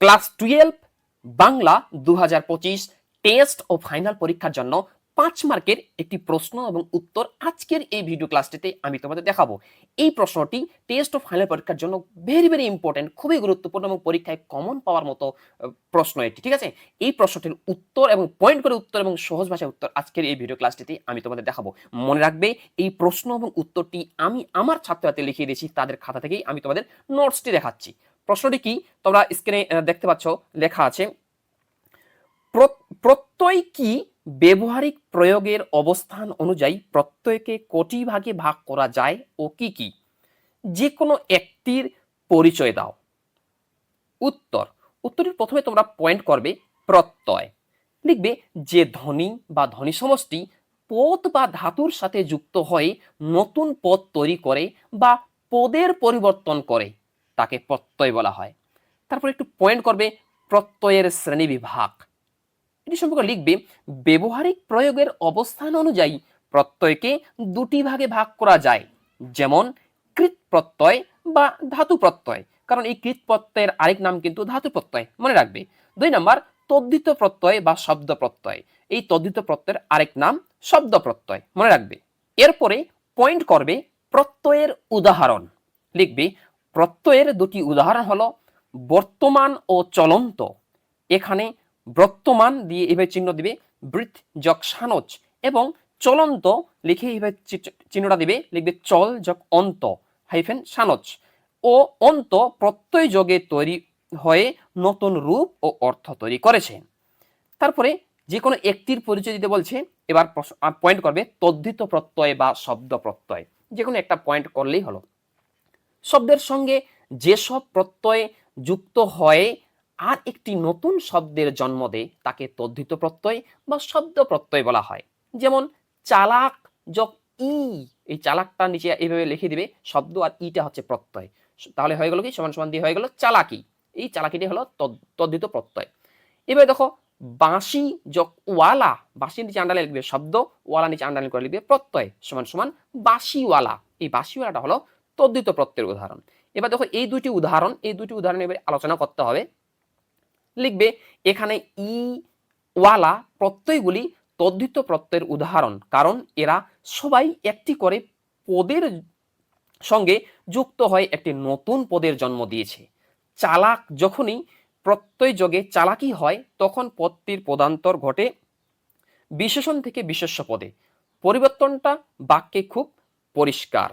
Class twelve, Bangla দু হাজার পঁচিশ, টেস্ট ও ফাইনাল পরীক্ষার জন্য পাঁচ মার্কের একটি প্রশ্ন এবং উত্তর আজকের এই ভিডিও ক্লাসটিতে আমি তোমাদের দেখাবো। এই প্রশ্নটি টেস্ট ও ফাইনাল পরীক্ষার জন্য ভেরি ভেরি ইম্পর্টেন্ট খুবই গুরুত্বপূর্ণ এবং পরীক্ষায় কমন পাওয়ার মতো প্রশ্ন এটি, ঠিক আছে? এই প্রশ্নটির উত্তর এবং পয়েন্ট করে উত্তর এবং সহজ ভাষায় উত্তর আজকের এই ভিডিও ক্লাসটিতে আমি তোমাদের দেখাবো। মনে রাখবে, এই প্রশ্ন এবং উত্তরটি আমি আমার ছাত্র হাতে লিখিয়ে দিয়েছি, তাদের খাতা থেকেই আমি তোমাদের নোটসটি দেখাচ্ছি। প্রশ্নটি কি? তোমরা স্ক্রিনে দেখতে পাচ্ছ, লেখা আছে, প্র- প্রত্যয় কি ব্যবহারিক প্রয়োগের অবস্থান অনুযায়ী প্রত্যয়কে কোটি ভাগে ভাগ করা যায় ও কি কি? যে কোনো একটির পরিচয় দাও। উত্তর, উত্তরের প্রথমে তোমরা পয়েন্ট করবে, প্রত্যয়। লিখবে, যে ধ্বনি বা ধ্বনি সমষ্টি পদ বা ধাতুর সাথে যুক্ত হয়ে নতুন পদ তৈরি করে বা পদের পরিবর্তন করে। তাকে প্রত্যয় বলা হয়। তারপর একটু পয়েন্ট করবে প্রত্যয়ের শ্রেণি বিভাগ। এটি সম্পর্কে লিখবে, ব্যবহারিক প্রয়োগের অবস্থান অনুযায়ী প্রত্যয়কে দুটি ভাগে ভাগ করা যায়। যেমন, কৃত প্রত্যয় বা ধাতু প্রত্যয়। কারণ এই কৃত প্রত্যয়ের আরেক নাম কিন্তু ধাতু প্রত্যয়। মনে রাখবে, দুই নাম্বার, তদ্ধিত প্রত্যয় বা শব্দ প্রত্যয়। এই তদ্ধিত প্রত্যয়ের আরেক নাম শব্দ প্রত্যয়। মনে রাখবে, এরপরে পয়েন্ট করবে প্রত্যয়ের উদাহরণ। লিখবে প্রত্যয়ের দুটি উদাহরণ হলো বর্তমান ও চলন্ত। এখানে বর্তমান দিয়ে এভাবে চিহ্ন দিবে, বৃথ, যক, সানচ এবং চলন্ত লিখে এভাবে চিহ্নটা দিবে, লিখবে চল, যক, অন্ত, হাইফেন, সানচ। ও অন্ত প্রত্যয় যোগে তৈরি হয়ে নতুন রূপ ও অর্থ তৈরি করেছে। তারপরে যে কোনো একটির পরিচয় দিতে বলছে, এবার পয়েন্ট করবে, তদ্ধিত প্রত্যয় বা শব্দ প্রত্যয়। যে কোনো একটা পয়েন্ট করলেই হলো। শব্দের সঙ্গে যেসব প্রত্যয় যুক্ত হয়, আর একটি নতুন শব্দের জন্ম দেয়, তাকে তদ্ধিত প্রত্যয় বা শব্দ প্রত্যয় বলা হয়। যেমন, চালাক যোগ ই, এই চালাকটা নিচে এইভাবে লিখে দিবে, শব্দ আর ইটা হচ্ছে প্রত্যয়। তাহলে হয়ে গেল কি? সমান সমান দিয়ে হয়ে গেল চালাকি। এই চালাকিটি হলো তদ- তদ্ধিত প্রত্যয়। এবার দেখো, বাঁশি যোগ ওয়ালা, বাঁশির নিচে আন্ডারলাইন লিখবে শব্দ, ওয়ালা নিচে আন্ডারলাইন করে লিখবে প্রত্যয়, সমান সমান বাঁশিওয়ালা। এই বাঁশিওয়ালাটা হলো তদ্ধিত প্রত্যয়ের উদাহরণ। এবার দেখো এই দুটি উদাহরণ, এই দুটি উদাহরণ এবার আলোচনা করতে হবে। লিখবে, এখানে ই ওয়ালা প্রত্যয়গুলি তদ্ধিত প্রত্যয়ের উদাহরণ, কারণ এরা সবাই একটি করে পদের সঙ্গে যুক্ত হয়ে একটি নতুন পদের জন্ম দিয়েছে। চালাক যখনই প্রত্যয় যোগে চালাকি হয়, তখন পদটির পদান্তর ঘটে বিশেষণ থেকে বিশেষ্য পদে। পরিবর্তনটা বাক্যে খুব পরিষ্কার।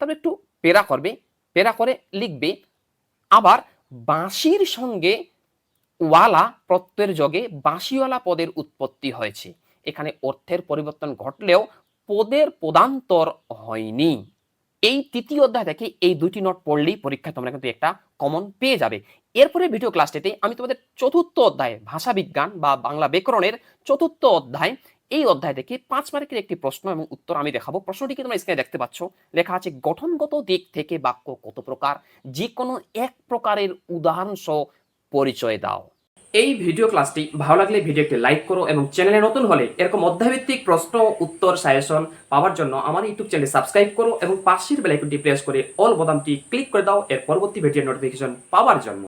তবে একটু পেরা করবে পেরা করে লিখবে, আবার বাঁশির সঙ্গে ওয়ালা প্রত্যয়ের যোগে বাঁশিওয়ালা পদের উৎপত্তি হয়েছে। এখানে অর্থের পরিবর্তন ঘটলেও পদের পদান্তর হয়নি। এই তৃতীয় অধ্যায় থেকে এই দুটি নোট পড়লেই পরীক্ষায় তোমরা কিন্তু একটা কমন পেয়ে যাবে। এরপরে ভিডিও ক্লাসটিতে আমি তোমাদের চতুর্থ অধ্যায় ভাষা বিজ্ঞান বা বাংলা ব্যাকরণের চতুর্থ অধ্যায় এই অধ্যায় থেকে পাঁচ মার্কের একটি প্রশ্ন এবং উত্তর আমি দেখাবো। প্রশ্নটিকে তোমরা স্ক্রিনে দেখতে পাচ্ছ। লেখা আছে, গঠনগত দিক থেকে বাক্য কত প্রকার? যে কোনো এক প্রকারের উদাহরণ সহ পরিচয় দাও। এই ভিডিও ক্লাসটি ভালো লাগলে ভিডিওটি লাইক করো এবং চ্যানেলে নতুন হলে এরকম অধ্যায়ভিত্তিক প্রশ্ন, উত্তর সাজেশন পাওয়ার জন্য আমার ইউটিউব চ্যানেল সাবস্ক্রাইব করো এবং পাশের বেলাইকনটি প্রেস করে অল বোতামটি ক্লিক করে দাও। এর পরবর্তী ভিডিও নোটিফিকেশন পাওয়ার জন্য।